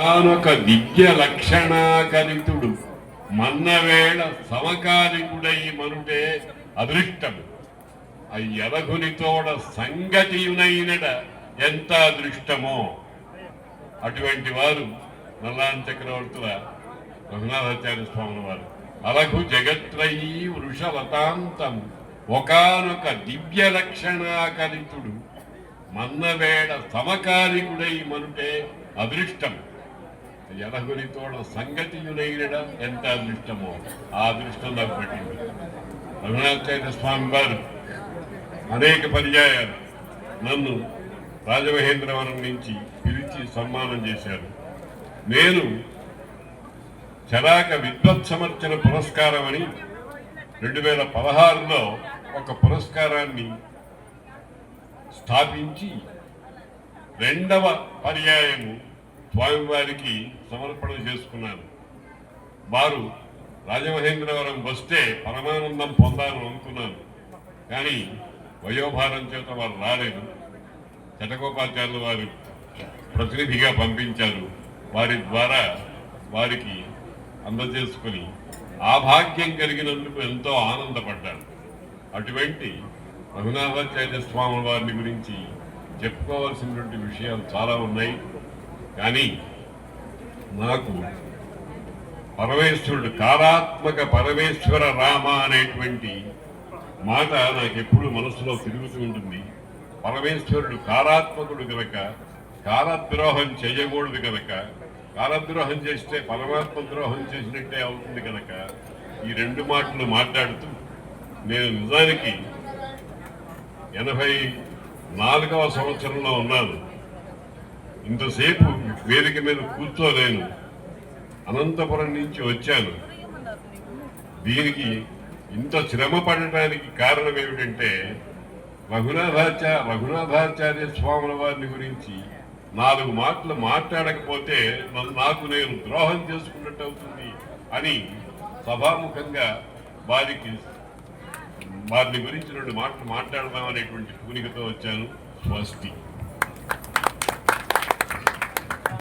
తానొక దివ్య లక్షణాకరితుడు మన్నవేళ సమకాలికుడై మనుటే అదృష్టము. అయ్యలగునితోడ సంగతియునైనడ ఎంత అదృష్టమో. అటువంటి వారు నల్లాన్ చక్రవర్తుల రఘునాథాచార్య స్వామి వారు. అలఘు జగత్రయీ వృషవతాంతం. ఒకనొక దివ్య లక్షణాకరితుడు మన్నవేళ సమకాలికుడై మనుటే అదృష్టం ఎలగునితోడ సంగతియునైనడ ఎంత అదృష్టమో ఆ అదృష్టం నాకు పెట్టింది. రఘునాథాచార్య స్వామి వారు అనేక పర్యాయాలు నన్ను రాజమహేంద్రవరం నుంచి పిలిచి సన్మానం చేశారు. నేను చరాక విద్వత్ సమర్చన పురస్కారం అని రెండు వేల పదహారులో ఒక పురస్కారాన్ని స్థాపించి రెండవ పర్యాయము స్వామివారికి సమర్పణ చేసుకున్నాను వారు రాజమహేంద్రవరం వస్తే పరమానందం పొందాలని అనుకున్నాను కానీ వయోభారం చేత వారు రాలేదు. చటకోపాధ్యాయులు వారు ప్రతినిధిగా పంపించారు. వారి ద్వారా వారికి అందజేసుకుని ఆ భాగ్యం కలిగినందుకు ఎంతో ఆనందపడ్డాను అటువంటి రఘునాథాచార్య స్వామి వారిని గురించి చెప్పుకోవాల్సినటువంటి విషయాలు చాలా ఉన్నాయి. కానీ నాకు పరమేశ్వరుడు కారాత్మక పరమేశ్వర రామ అనేటువంటి మాట నాకు ఎప్పుడు మనసులో తిరుగుతూ ఉంటుంది. పరమేశ్వరుడు కారాత్మకుడు కనుక కాలద్రోహం చేయకూడదు కనుక కాలద్రోహం చేస్తే పరమాత్మ ద్రోహం చేసినట్టే అవుతుంది కనుక ఈ రెండు మాటలు మాట్లాడుతూ నేను నిజానికి ఎనభై నాలుగవ సంవత్సరంలో ఉన్నాను. ఇంతసేపు వేదిక మీద కూర్చోలేను. అనంతపురం నుంచి వచ్చాను. దీనికి ఇంత శ్రమ పడటానికి కారణం ఏమిటంటే రఘునాథాచార్య రఘునాథాచార్య స్వాముల వారిని గురించి నాలుగు మాటలు మాట్లాడకపోతే నాకు నేను ద్రోహం చేసుకున్నట్టు అవుతుంది అని సభాముఖంగా వారికి వారిని గురించి రెండు మాటలు మాట్లాడదాం అనేటువంటి పూనికతో వచ్చాను. స్వస్తి.